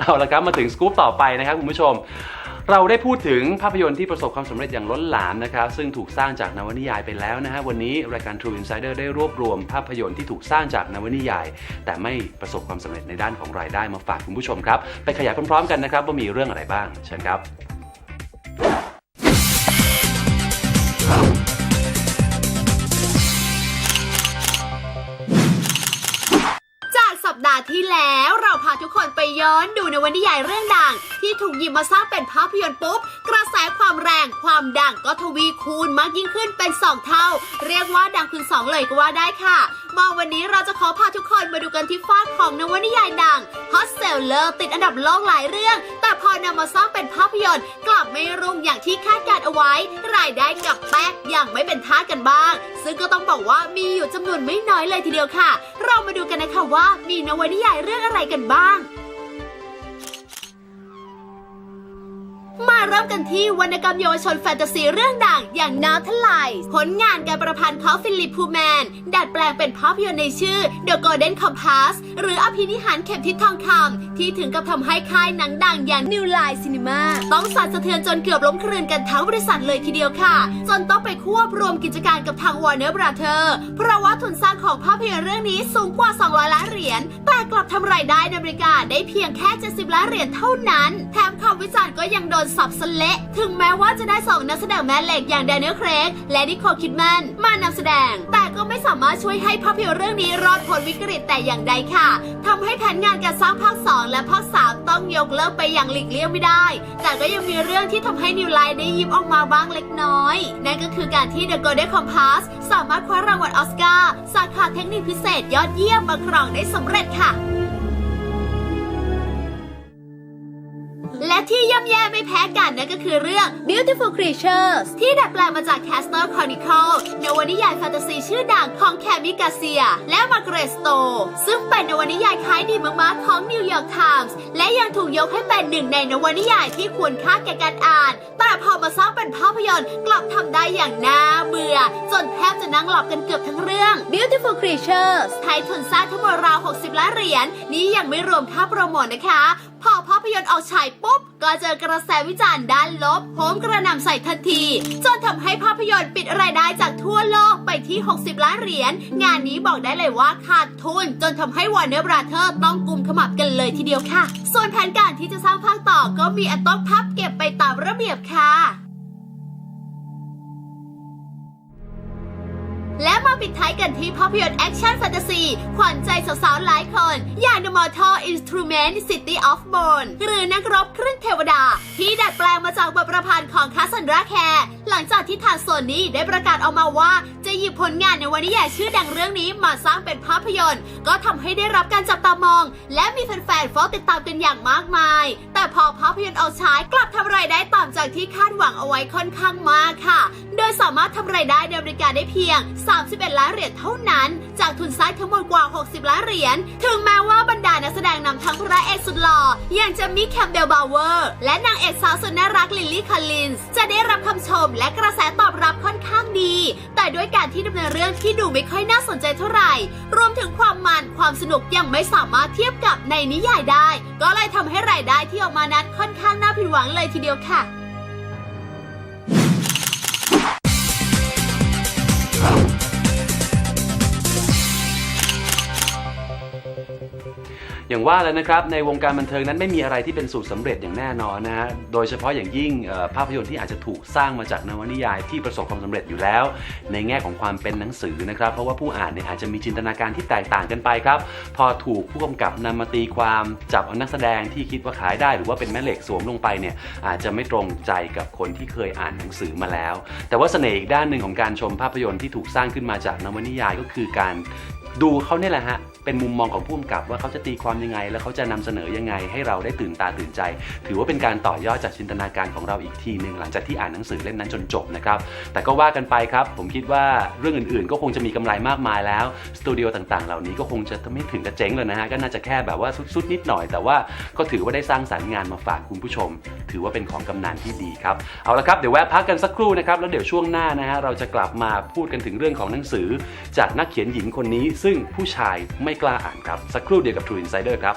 เอาละครับมาถึงสกู๊ปต่อไปนะครับคุณผู้ชม เราได้พูดถึงภาพยนตร์ที่ประสบความสำเร็จอย่างล้นหลามนะครับซึ่งถูกสร้างจากนวนิยายไปแล้วนะฮะวันนี้รายการ True Insider ได้รวบรวมภาพยนตร์ที่ถูกสร้างจากนวนิยาย แต่ไม่ประสบความสำเร็จในด้านของรายได้มาฝากคุณผู้ชมครับไปขยายพร้อมๆกันนะครับว่ามีเรื่องอะไรบ้างเชิญครับ ทุกคนไปย้อนดูในวันนิยายเรื่องดัง ที่ถูกหยิบมาสร้างเป็นภาพยนตร์ปุ๊บ กระแสความแรงความดังก็ทวีคูณมากยิ่งขึ้นเป็น 2 เท่า เรียกว่าดัง คูณ2เลยก็ว่าได้ค่ะมาวันนี้เราจะขอพาทุกคนมาดูกันที่ฟากของนวนิยายดังฮอตเซลเลอร์ติดอันดับโลกหลายเรื่อง แต่พอนำมาสร้างเป็นภาพยนตร์ กลับไม่รุ่งอย่างที่คาดการเอาไว้ รายได้กับแป๊กอย่างไม่เป็นท่ากันบ้าง ซึ่งก็ต้องบอกว่ามีอยู่จำนวนไม่น้อยเลยทีเดียวค่ะ เรามาดูกันนะคะว่ามีนวนิยายเรื่องอะไรกันบ้างมา เริ่มกันที่วรรณกรรมเยาวชนแฟนตาซีเรื่องดังอย่างนาทลายผลงานการประพันธ์ของฟิลิปพูแมน ดัดแปลงเป็นภาพยนตร์ในชื่อ The Golden Compass หรืออภินิหารเข็มทิศทองคำที่ถึงกับทำให้ค่ายหนังดังอย่าง New Line Cinema ต้องสั่นสะเทือนจนเกือบล้มคลืนกันทั้งบริษัทเลยทีเดียวค่ะ จนต้องไปควบรวมกิจการกับทาง Warner Brother เพราะว่าทุนสร้างของภาพยนตร์เรื่องนี้สูงกว่า 200 ล้านเหรียญแต่กลับทำรายได้ในอเมริกาได้เพียงแค่ 70 ล้านเหรียญเท่านั้น แถมคำวิจารณ์ก็ยังโดนสับสเละถึงแม้ว่าจะได้สองนักแสดงแม่เหล็กอย่างแดเนียลเครกและนิโคลคิดแมนมานำแสดง แต่ก็ไม่สามารถช่วยให้ภาพยนตร์เรื่องนี้รอดพ้นวิกฤตแต่อย่างใดค่ะทำให้แผนงานการสร้างภาค 2 และภาค 3 ต้องยกเลิกไปอย่างหลีกเลี่ยงไม่ได้ แต่ก็ยังมีเรื่องที่ทำให้นิวไลน์ได้ยิ้มออกมาบ้างเล็กน้อย นั่นก็คือการที่ The Golden Compass สามารถคว้ารางวัลออสการ์สาขาเทคนิคพิเศษยอดเยี่ยมมาครองได้สำเร็จค่ะ ที่ย่ำแย่ไม่แพ้กันนั่นก็คือเรื่อง Beautiful Creatures ที่ดัดแปลงมาจาก Castor Chronicle นวนิยายแฟนตาซีชื่อดังของแคมิกาเซีย และมาเกรสโต ซึ่งเป็นนวนิยายขายดีมากๆของ New York Times และยังถูกยกให้เป็นหนึ่งในนวนิยายที่ควรค่าแก่การอ่าน แต่พอมาสร้างเป็นภาพยนตร์กลับทำได้อย่างน่าเบื่อ จนแทบจะนั่งหลับกันเกือบทั้งเรื่อง Beautiful Creatures ไทยทุนสร้างทั้งหมดราว 60 ล้านเหรียญ นี้ยังไม่รวมค่าโปรโมทนะคะพอภาพยนตร์ออกฉายปุ๊บ ก็เจอกระแสวิจารณ์ด้านลบโหมกระหน่ำใส่ทันที จนทำให้ภาพยนตร์ปิดรายได้จากทั่วโลกไปที่ 60 ล้านเหรียญ งานนี้บอกได้เลยว่าขาดทุน จนทำให้ Warner Brother ต้องกุมขมับกันเลยทีเดียวค่ะ ส่วนแผนการที่จะสร้างภาคต่อก็มีอันต้องพับเก็บไปตามระเบียบค่ะและ มาปิดท้ายกันที่ภาพยนตร์แอคชั่นแฟนตาซีขวัญใจสาวๆหลายคน อย่าง The Mortal Instrument City of Bone หรือนักรบครึ่งเทวดา ที่ดัดแปลงมาจากบทประพันธ์ของคาสันดราแคร์หลังจากที่ทางโซนี่ได้ประกาศออกมาว่า จะหยิบผลงานในวันนิยายชื่อดังเรื่องนี้มาสร้างเป็นภาพยนตร์ ก็ทำให้ได้รับการจับตามอง และมีแฟนๆเฝ้าติดตามกันอย่างมากมาย แต่พอภาพยนตร์ออกฉายกลับทำรายได้ต่ำจากที่คาดหวังเอาไว้ค่อนข้างมากค่ะ โดยสามารถทำรายได้ในอเมริกาได้เพียง 31ล้านเหรียญเท่านั้น จากทุนสร้างทั้งหมดกว่า 60 ล้านเหรียญ ถึงแม้ว่าบรรดานักแสดงนำทั้งพระเอกสุดหล่อ อย่างเจมี่แคมเบลบาวเวอร์ และนางเอกสาวสุดน่ารักลิลลี่คอลลินส์ จะได้รับคำชมและกระแสตอบรับค่อนข้างดี แต่ด้วยการที่ดำเนินเรื่องที่ดูไม่ค่อยน่าสนใจเท่าไหร่ รวมถึงความมันความสนุกยังไม่สามารถเทียบกับในนิยายได้ ก็เลยทำให้รายได้ที่ออกมานั้นค่อนข้างน่าผิดหวังเลยทีเดียวค่ะ อย่างว่าแล้วนะครับในวงการบันเทิงนั้นไม่มีอะไรที่เป็นสูตรสำเร็จอย่างแน่นอนนะฮะโดยเฉพาะอย่างยิ่งภาพยนตร์ที่อาจจะถูกสร้างมาจากนวนิยายที่ประสบความสำเร็จอยู่แล้ว ในแง่ของความเป็นหนังสือนะครับ เพราะว่าผู้อ่านเนี่ยอาจจะมีจินตนาการที่แตกต่างกันไปครับ พอถูกผู้กำกับนำมาตีความจับเอานักแสดงที่คิดว่าขายได้ หรือว่าเป็นแม่เหล็กสวมลงไปเนี่ยอาจจะไม่ตรงใจกับคนที่เคยอ่านหนังสือมาแล้ว แต่ว่าเสน่ห์อีกด้านหนึ่งของการชมภาพยนตร์ที่ถูกสร้างขึ้นมาจากนวนิยายก็คือการ ดูเขาเนี่ยแหละฮะ เป็นมุมมองของผู้กำกับว่าเขาจะตีความยังไง แล้วเขาจะนำเสนอยังไง ให้เราได้ตื่นตาตื่นใจ ถือว่าเป็นการต่อยอดจากจินตนาการของเราอีกทีหนึ่งหลังจากที่อ่านหนังสือเล่มนั้นจนจบนะครับ แต่ก็ว่ากันไปครับ ผมคิดว่าเรื่องอื่นๆ ก็คงจะมีกำไรมากมายแล้ว สตูดิโอต่างๆ เหล่านี้ก็คงจะไม่ถึงกับเจ๊งเลยนะฮะ ก็น่าจะแค่แบบว่าสุดๆนิดหน่อย แต่ว่าก็ถือว่าได้สร้างสรรค์งานมาฝากคุณผู้ชม ถือว่าเป็นของกำนันที่ดีครับ เอาละครับเดี๋ยวแวะพักกันสักครู่นะครับ แล้วเดี๋ยวช่วงหน้านะฮะเราจะกลับมาพูดกันถึงเรื่องของหนังสือ จากนักเขียนหญิงคนนี้ซึ่งผู้ชายไม่กล้าอ่านครับ สักครู่เดียวกับ True Insider ครับ